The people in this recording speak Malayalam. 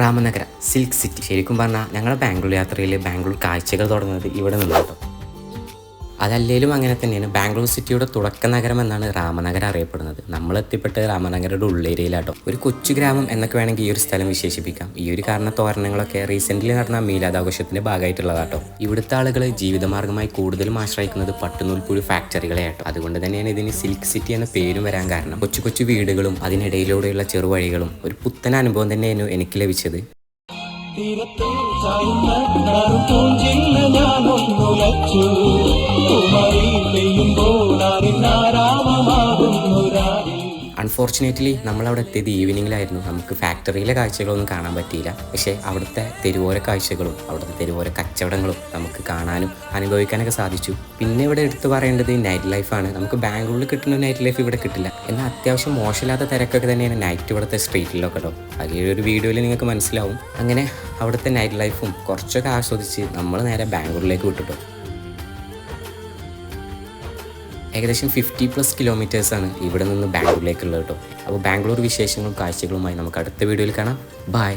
Ramanagara silk city. ശരിക്കും പറഞ്ഞാൽ ഞങ്ങളുടെ ബാംഗ്ലൂർ യാത്രയിൽ ബാംഗ്ലൂർ കാഴ്ചകൾ തുടങ്ങുന്നത് ഇവിടെ നിന്നാണ് കേട്ടോ. അതല്ലേലും അങ്ങനെ തന്നെയാണ്. ബാംഗ്ലൂർ സിറ്റിയുടെ തുടക്ക നഗരം എന്നാണ് രാമനഗരം അറിയപ്പെടുന്നത്. നമ്മൾ എത്തിപ്പെട്ട് രാമനഗരയുടെ ഉള്ളേരിയയിലാട്ടോ ഒരു കൊച്ചു ഗ്രാമം എന്നൊക്കെ വേണമെങ്കിൽ ഈ ഒരു സ്ഥലം വിശേഷിപ്പിക്കാം. ഈ ഒരു കാരണ തോരണങ്ങളൊക്കെ റീസെന്റ് നടന്ന മീലാദാഘോഷത്തിന്റെ ഭാഗമായിട്ടുള്ളതാട്ടോ. ഇവിടുത്തെ ആളുകൾ ജീവിതമാർഗമായി കൂടുതലും ആശ്രയിക്കുന്നത് പട്ടുനൂൽപ്പുഴു ഫാക്ടറികളെ ആട്ടോ അതുകൊണ്ട് തന്നെയാണ് ഇതിന് സിൽക്ക് സിറ്റി എന്ന പേരും വരാൻ കാരണം. കൊച്ചു കൊച്ചു വീടുകളും അതിനിടയിലൂടെയുള്ള ചെറുവഴികളും ഒരു പുത്തൻ അനുഭവം തന്നെയായിരുന്നു എനിക്ക് ലഭിച്ചത്. രാവിൽ അൺഫോർച്ചുനേറ്റ്ലി നമ്മൾ അവിടെ എത്തിയത് ഈവനിങ്ങിലായിരുന്നു നമുക്ക് ഫാക്ടറിയിലെ കാഴ്ചകളൊന്നും കാണാൻ പറ്റിയില്ല. പക്ഷേ അവിടുത്തെ തെരുവോര കാഴ്ചകളും അവിടുത്തെ തെരുവോര കച്ചവടങ്ങളും നമുക്ക് കാണാനും അനുഭവിക്കാനൊക്കെ സാധിച്ചു. പിന്നെ ഇവിടെ എടുത്തു പറയേണ്ടത് നൈറ്റ് ലൈഫാണ് നമുക്ക് ബാംഗ്ലൂരിൽ കിട്ടുന്ന നൈറ്റ് ലൈഫ് ഇവിടെ കിട്ടില്ല. എന്നാൽ അത്യാവശ്യം മോശമില്ലാത്ത തിരക്കൊക്കെ തന്നെയാണ് നൈറ്റ് ഇവിടുത്തെ സ്ട്രീറ്റിലൊക്കെ കേട്ടോ അത് ഒരു വീഡിയോയിൽ നിങ്ങൾക്ക് മനസ്സിലാവും. അങ്ങനെ അവിടുത്തെ നൈറ്റ് ലൈഫും കുറച്ചൊക്കെ ആസ്വദിച്ച് നമ്മൾ നേരെ ബാംഗ്ലൂരിലേക്ക് വിട്ടിട്ടു. ഏകദേശം ഫിഫ്റ്റി പ്ലസ് കിലോമീറ്റേഴ്സാണ് ഇവിടെ നിന്ന് ബാംഗ്ലൂരിലേക്കുള്ളത് കേട്ടോ. അപ്പോൾ ബാംഗ്ലൂർ വിശേഷങ്ങളും കാഴ്ചകളുമായി നമുക്ക് അടുത്ത വീഡിയോയിൽ കാണാം. ബൈ